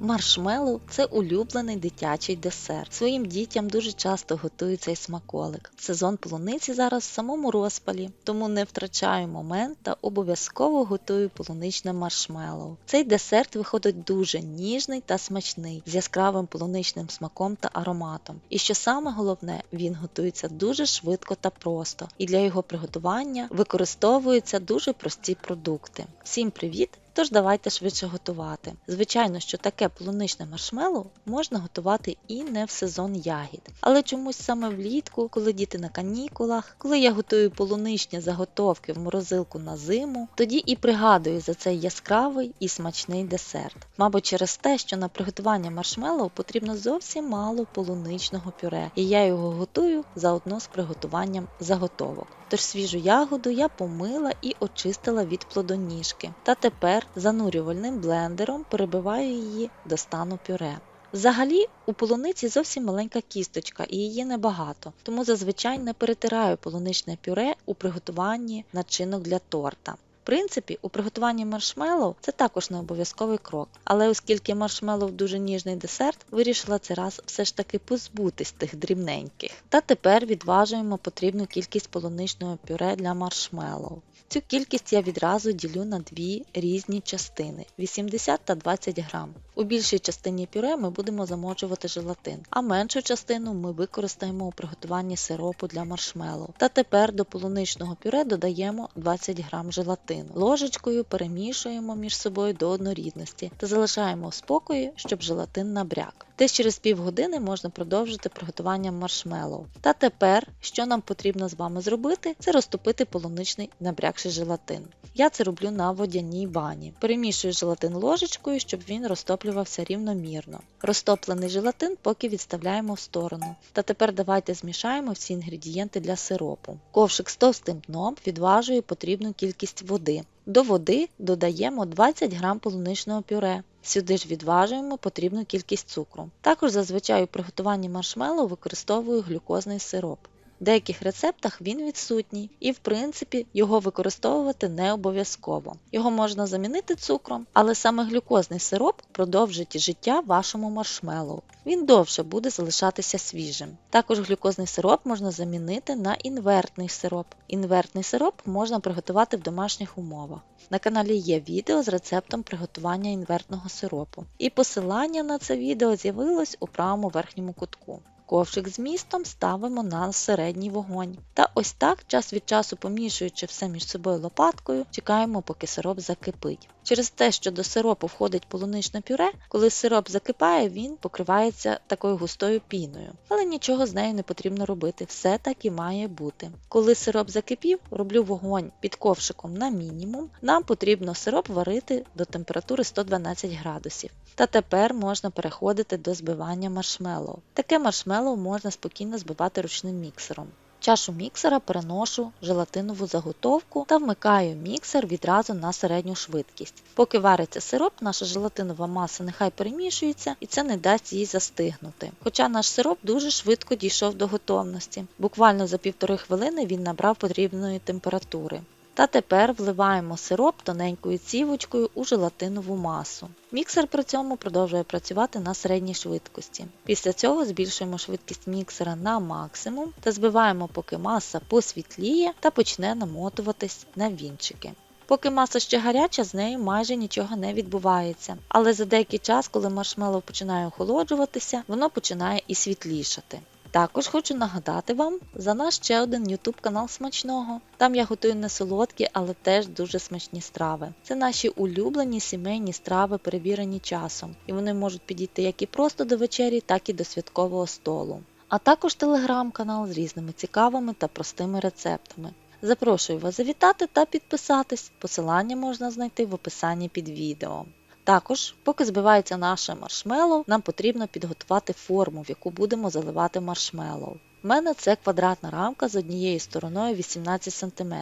Маршмеллоу – це улюблений дитячий десерт. Своїм дітям дуже часто готують цей смаколик. Сезон полуниці зараз в самому розпалі, тому не втрачаю момент та обов'язково готую полуничне маршмеллоу. Цей десерт виходить дуже ніжний та смачний, з яскравим полуничним смаком та ароматом. І що саме головне, він готується дуже швидко та просто, і для його приготування використовуються дуже прості продукти. Всім привіт! Тож давайте швидше готувати. Звичайно, що таке полуничне маршмеллоу можна готувати і не в сезон ягід. Але чомусь саме влітку, коли діти на канікулах, коли я готую полуничні заготовки в морозилку на зиму, тоді і пригадую за цей яскравий і смачний десерт. Мабуть, через те, що на приготування маршмеллоу потрібно зовсім мало полуничного пюре, і я його готую заодно з приготуванням заготовок. Тож свіжу ягоду я помила і очистила від плодоніжки. Та тепер занурювальним блендером перебиваю її до стану пюре. Взагалі, у полуниці зовсім маленька кісточка і її небагато, тому зазвичай не перетираю полуничне пюре у приготуванні начинок для торта. Принципі, у приготуванні маршмеллоу це також не обов'язковий крок, але оскільки маршмеллоу дуже ніжний десерт, вирішила цей раз все ж таки позбутись тих дрібненьких. Та тепер відважуємо потрібну кількість полуничного пюре для маршмеллоу. Цю кількість я відразу ділю на дві різні частини 80 та 20 грам. У більшій частині пюре ми будемо замочувати желатин, а меншу частину ми використаємо у приготуванні сиропу для маршмеллоу. Та тепер до полуничного пюре додаємо 20 грам желатину. Ложечкою перемішуємо між собою до однорідності та залишаємо в спокої, щоб желатин набряк. Десь через півгодини можна продовжити приготування маршмеллоу. Та тепер, що нам потрібно з вами зробити, це розтопити полуничний набрякший желатин. Я це роблю на водяній бані. Перемішую желатин ложечкою, щоб він розтоплювався рівномірно. Розтоплений желатин поки відставляємо в сторону. Та тепер давайте змішаємо всі інгредієнти для сиропу. Ковшик з товстим дном відважує потрібну кількість води. До води додаємо 20 г полуничного пюре. Сюди ж відважуємо потрібну кількість цукру. Також зазвичай у приготуванні маршмеллоу використовую глюкозний сироп. В деяких рецептах він відсутній, і, в принципі, його використовувати не обов'язково. Його можна замінити цукром, але саме глюкозний сироп продовжить життя вашому маршмеллоу. Він довше буде залишатися свіжим. Також глюкозний сироп можна замінити на інвертний сироп. Інвертний сироп можна приготувати в домашніх умовах. На каналі є відео з рецептом приготування інвертного сиропу, і посилання на це відео з'явилось у правому верхньому кутку. Ковшик з містом ставимо на середній вогонь. Та ось так, час від часу помішуючи все між собою лопаткою, чекаємо, поки сироп закипить. Через те, що до сиропу входить полуничне пюре, коли сироп закипає, він покривається такою густою піною. Але нічого з нею не потрібно робити, все так і має бути. Коли сироп закипів, роблю вогонь під ковшиком на мінімум. Нам потрібно сироп варити до температури 112 градусів. Та тепер можна переходити до збивання маршмеллоу. Таке маршмеллоу можна спокійно збивати ручним міксером. Чашу міксера переношу желатинову заготовку та вмикаю міксер відразу на середню швидкість. Поки вариться сироп, наша желатинова маса нехай перемішується і це не дасть їй застигнути. Хоча наш сироп дуже швидко дійшов до готовності. Буквально за півтори хвилини він набрав потрібної температури. Та тепер вливаємо сироп тоненькою цівочкою у желатинову масу. Міксер при цьому продовжує працювати на середній швидкості. Після цього збільшуємо швидкість міксера на максимум та збиваємо, поки маса посвітліє та почне намотуватись на вінчики. Поки маса ще гаряча, з нею майже нічого не відбувається. Але за деякий час, коли маршмеллоу починає охолоджуватися, воно починає і світлішати. Також хочу нагадати вам за наш ще один YouTube канал смачного. Там я готую не солодкі, але теж дуже смачні страви. Це наші улюблені сімейні страви, перевірені часом, і вони можуть підійти як і просто до вечері, так і до святкового столу. А також телеграм-канал з різними цікавими та простими рецептами. Запрошую вас завітати та підписатись. Посилання можна знайти в описанні під відео. Також, поки збивається наше маршмеллоу, нам потрібно підготувати форму, в яку будемо заливати маршмеллоу. У мене це квадратна рамка з однією стороною 18 см.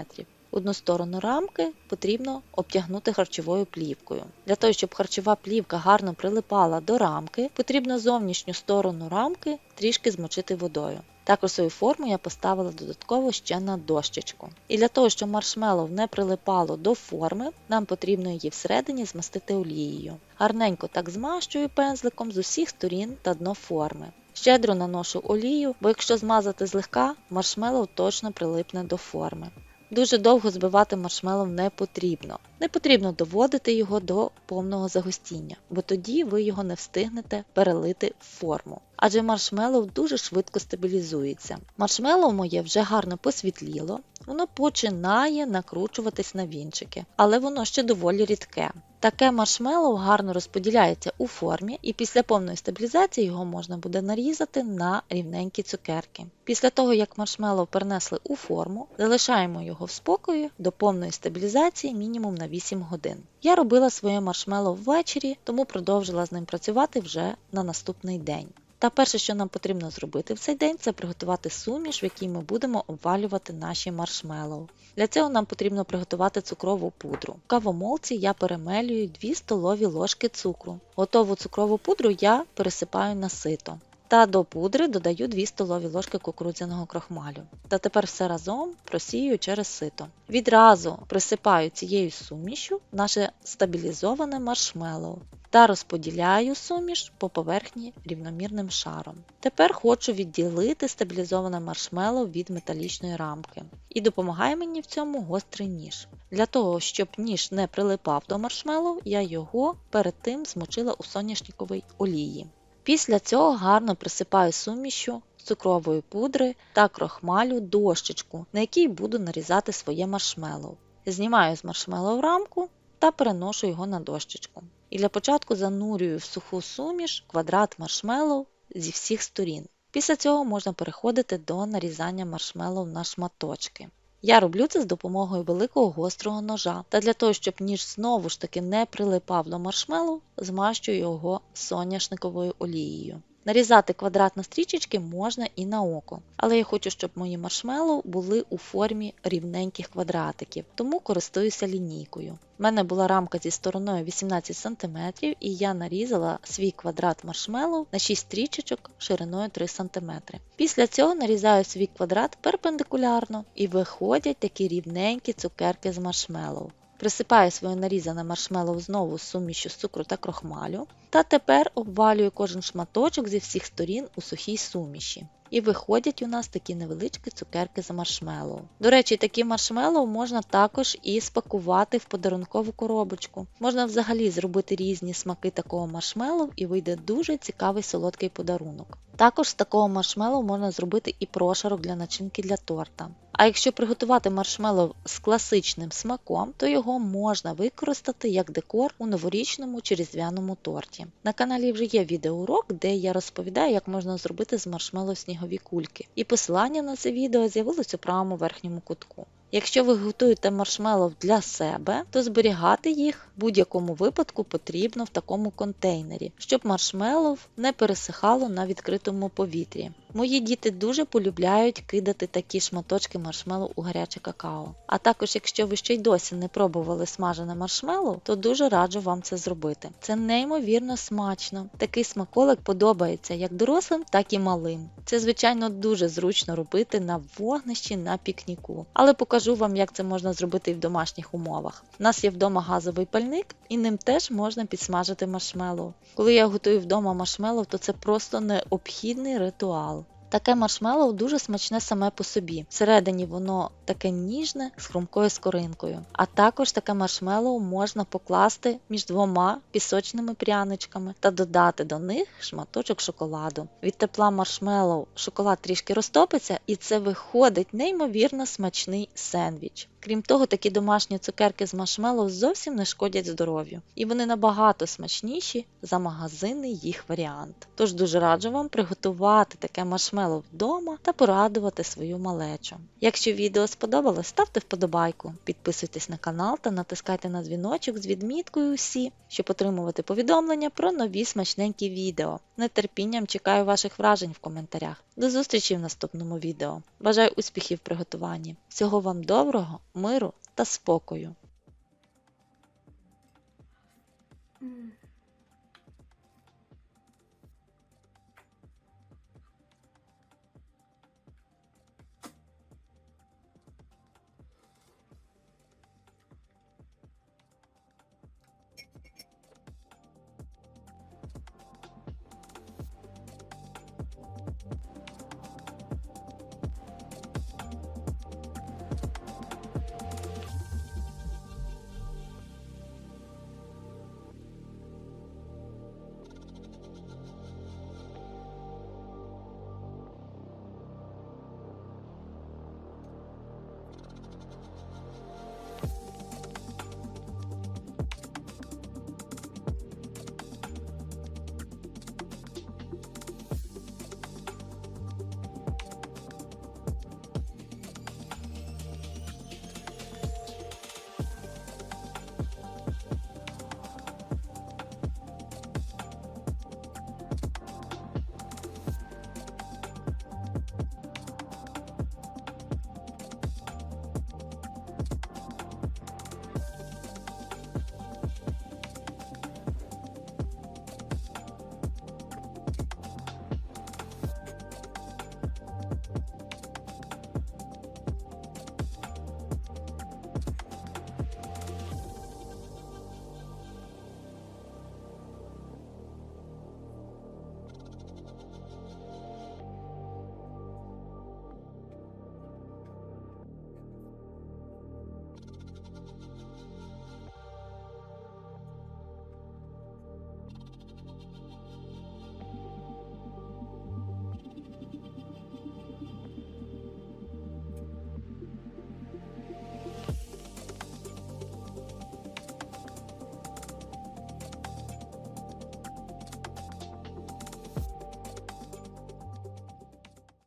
Одну сторону рамки потрібно обтягнути харчовою плівкою. Для того, щоб харчова плівка гарно прилипала до рамки, потрібно зовнішню сторону рамки трішки змочити водою. Також свою форму я поставила додатково ще на дощечку. І для того, щоб маршмеллоу не прилипало до форми, нам потрібно її всередині змастити олією. Гарненько так змащую пензликом з усіх сторін та дно форми. Щедро наношу олію, бо якщо змазати злегка, маршмеллоу точно прилипне до форми. Дуже довго збивати маршмеллоу не потрібно. Не потрібно доводити його до повного загостіння, бо тоді ви його не встигнете перелити в форму. Адже маршмеллоу дуже швидко стабілізується. Маршмеллоу моє вже гарно посвітліло, воно починає накручуватись на вінчики, але воно ще доволі рідке. Таке маршмеллоу гарно розподіляється у формі, і після повної стабілізації його можна буде нарізати на рівненькі цукерки. Після того, як маршмеллоу перенесли у форму, залишаємо його в спокої до повної стабілізації мінімум на 8 годин. Я робила своє маршмеллоу ввечері, тому продовжила з ним працювати вже на наступний день. Та перше, що нам потрібно зробити в цей день, це приготувати суміш, в якій ми будемо обвалювати наші маршмеллоу. Для цього нам потрібно приготувати цукрову пудру. В кавомолці я перемелюю 2 столові ложки цукру. Готову цукрову пудру я пересипаю на сито. Та до пудри додаю 2 столові ложки кукурудзяного крохмалю. Та тепер все разом просію через сито. Відразу присипаю цією сумішю наше стабілізоване маршмеллоу та розподіляю суміш по поверхні рівномірним шаром. Тепер хочу відділити стабілізоване маршмеллоу від металічної рамки. І допомагає мені в цьому гострий ніж. Для того, щоб ніж не прилипав до маршмеллоу, я його перед тим змочила у соняшниковій олії. Після цього гарно присипаю сумішю цукрової пудри та крохмалю дощечку, на якій буду нарізати своє маршмеллоу. Знімаю з маршмеллоу рамку та переношу його на дощечку. І для початку занурюю в суху суміш квадрат маршмеллоу зі всіх сторін. Після цього можна переходити до нарізання маршмеллоу на шматочки. Я роблю це з допомогою великого гострого ножа, та для того, щоб ніж знову ж таки не прилипав до маршмелу, змащую його соняшниковою олією. Нарізати квадрат на стрічечки можна і на око, але я хочу, щоб мої маршмеллоу були у формі рівненьких квадратиків, тому користуюся лінійкою. У мене була рамка зі стороною 18 см, і я нарізала свій квадрат маршмеллоу на 6 стрічечок шириною 3 см. Після цього нарізаю свій квадрат перпендикулярно і виходять такі рівненькі цукерки з маршмеллоу. Присипаю своє нарізане маршмеллоу знову з сумішю з цукру та крохмалю. Та тепер обвалюю кожен шматочок зі всіх сторін у сухій суміші. І виходять у нас такі невеличкі цукерки з маршмеллоу. До речі, такі маршмеллоу можна також і спакувати в подарункову коробочку. Можна взагалі зробити різні смаки такого маршмеллоу і вийде дуже цікавий солодкий подарунок. Також з такого маршмеллоу можна зробити і прошарок для начинки для торта. А якщо приготувати маршмело з класичним смаком, то його можна використати як декор у новорічному чи різдвяному торті. На каналі вже є відеоурок, де я розповідаю, як можна зробити з маршмело снігові кульки. І посилання на це відео з'явилось у правому верхньому кутку. Якщо ви готуєте маршмеллоу для себе, то зберігати їх в будь-якому випадку потрібно в такому контейнері, щоб маршмеллоу не пересихало на відкритому повітрі. Мої діти дуже полюбляють кидати такі шматочки маршмеллоу у гаряче какао. А також, якщо ви ще й досі не пробували смажене маршмеллоу, то дуже раджу вам це зробити. Це неймовірно смачно. Такий смаколик подобається як дорослим, так і малим. Це, звичайно, дуже зручно робити на вогнищі на пікніку. Але покажу вам, як це можна зробити і в домашніх умовах. У нас є вдома газовий пальник, і ним теж можна підсмажити маршмеллоу. Коли я готую вдома маршмеллоу, то це просто необхідний ритуал. Таке маршмеллоу дуже смачне саме по собі. Всередині воно таке ніжне з хрумкою скоринкою. А також таке маршмеллоу можна покласти між двома пісочними пряничками та додати до них шматочок шоколаду. Від тепла маршмеллоу шоколад трішки розтопиться, і це виходить неймовірно смачний сендвіч. Крім того, такі домашні цукерки з маршмеллоу зовсім не шкодять здоров'ю, і вони набагато смачніші за магазинний їх варіант. Тож дуже раджу вам приготувати таке маршмеллоу вдома та порадувати свою малечу. Якщо відео сподобалось, ставте вподобайку, підписуйтесь на канал та натискайте на дзвіночок з відміткою усі, щоб отримувати повідомлення про нові смачненькі відео. Нетерпінням чекаю ваших вражень в коментарях. До зустрічі в наступному відео. Бажаю успіхів в приготуванні. Всього вам доброго, миру та спокою.